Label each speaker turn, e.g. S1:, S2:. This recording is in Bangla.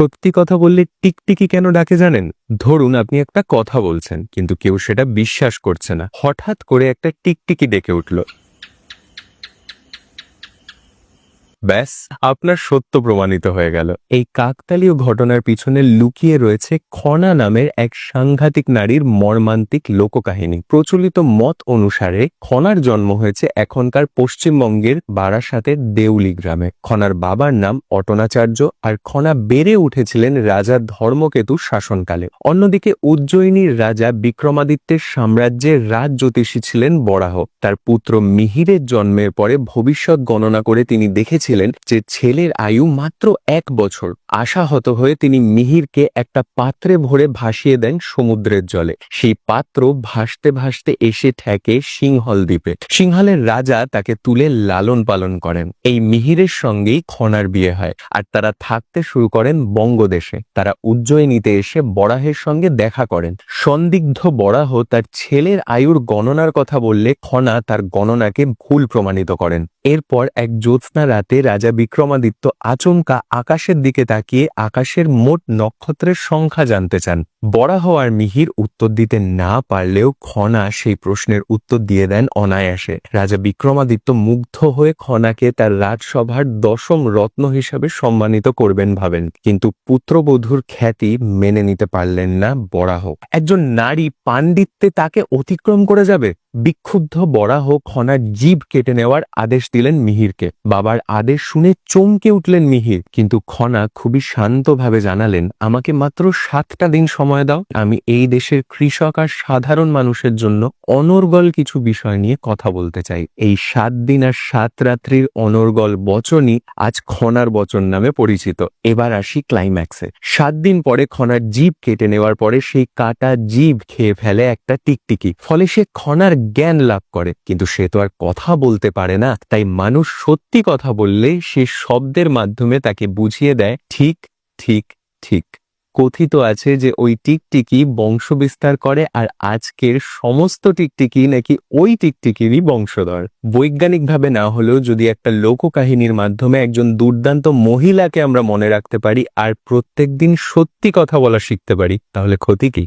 S1: সত্যি কথা বললে টিকটিকি কেন ডাকে জানেন? ধরুন আপনি একটা কথা বলছেন, কিন্তু কেউ সেটা বিশ্বাস করছে না। হঠাৎ করে একটা টিকটিকি ডেকে উঠল। ব্যাস, আপনার সত্য প্রমাণিত হয়ে গেল। এই কাকতালীয় ঘটনার পিছনে লুকিয়ে রয়েছে খনা নামের এক সাংঘাতিক নারীর মর্মান্তিক লোককাহিনী। প্রচলিত মত অনুসারে খনার জন্ম হয়েছে এখনকার পশ্চিমবঙ্গের বারাসাতের দেউলি গ্রামে। খনার বাবার নাম অটনাচার্য আর খনা বেড়ে উঠেছিলেন রাজা ধর্মকেতু শাসনকালে। অন্যদিকে উজ্জয়িনীর রাজা বিক্রমাদিত্যের সাম্রাজ্যের রাজ জ্যোতিষী ছিলেন বরাহ। তার পুত্র মিহিরের জন্মের পরে ভবিষ্যৎ গণনা করে তিনি দেখেছিলেন যে ছেলের আয়ু মাত্র এক বছর। আশাহত হয়ে তিনি মিহিরকে একটা পাত্রে ভরে ভাসিয়ে দেন সমুদ্রের জলে। সেই পাত্র ভাসতে ভাসতে এসে ঠেকে সিংহল দ্বীপে। সিংহলের রাজা তাকে তুলে লালন পালন করেন। এই মিহিরের সঙ্গেই খনার বিয়ে হয়। আর তারা থাকতে শুরু করেন বঙ্গদেশে। তারা উজ্জয়িনীতে এসে বরাহের সঙ্গে দেখা করেন। সন্দিগ্ধ বরাহ তার ছেলের আয়ুর গণনার কথা বললে খনা তার গণনাকে ভুল প্রমাণিত করেন। এরপর এক জ্যোৎস্না রাতে রাজা বিক্রমাদিত্য আচমকা আকাশের দিকে তাকিয়ে আকাশের মোট নক্ষত্রের সংখ্যা জানতে চান। বরাহ আর মিহির উত্তর দিতে না পারলেও খনা সেই প্রশ্নের উত্তর দিয়ে দেন অনায়াসে। রাজা বিক্রমাদিত্য মুগ্ধ হয়ে খনাকে তার রাজসভার দশম রত্ন হিসাবে সম্মানিত করবেন ভাবেন। কিন্তু পুত্রবধূর খ্যাতি মেনে নিতে পারলেন না বরাহ। একজন নারী পাণ্ডিত্যে তাকে অতিক্রম করে যাবে? বিক্ষুব্ধ বরাহ খনার জীব কেটে নেওয়ার আদেশ দিলেন মিহিরকে। বাবার আদেশ শুনে চমকে উঠলেন মিহির, কিন্তু খনা খুবই শান্তভাবে জানালেন, আমাকে মাত্র সাতটা দিন সময় দাও, আমি এই দেশের কৃষক আর সাধারণ মানুষের জন্য অনর্গল কিছু বিষয় নিয়ে কথা বলতে চাই। এই সাত দিন আর সাত রাত্রির অনর্গল বচনই আজ খনার বচন নামে পরিচিত। এবার আসি ক্লাইম্যাক্সে। সাত দিন পরে খনার জীব কেটে নেওয়ার পরে সেই কাটা জীব খেয়ে ফেলে একটা টিকটিকি, ফলে সে খনার জ্ঞান লাভ করে। কিন্তু সে তো আর কথা বলতে পারে না। তাই মানুষ সত্যি কথা বললে সে শব্দের মাধ্যমে তাকে বুঝিয়ে দেয়, ঠিক ঠিক ঠিক। কথিত আছে যে ওই টিকটিকি বংশ বিস্তার করে আর আজকের সমস্ত টিকটিকি নাকি ওই টিকটিকিরই বংশধর। বৈজ্ঞানিকভাবে না হলেও যদি একটা লোককাহিনীর মাধ্যমে একজন দুর্দান্ত মহিলাকে আমরা মনে রাখতে পারি আর প্রত্যেকদিন সত্যি কথা বলা শিখতে পারি, তাহলে ক্ষতি কি?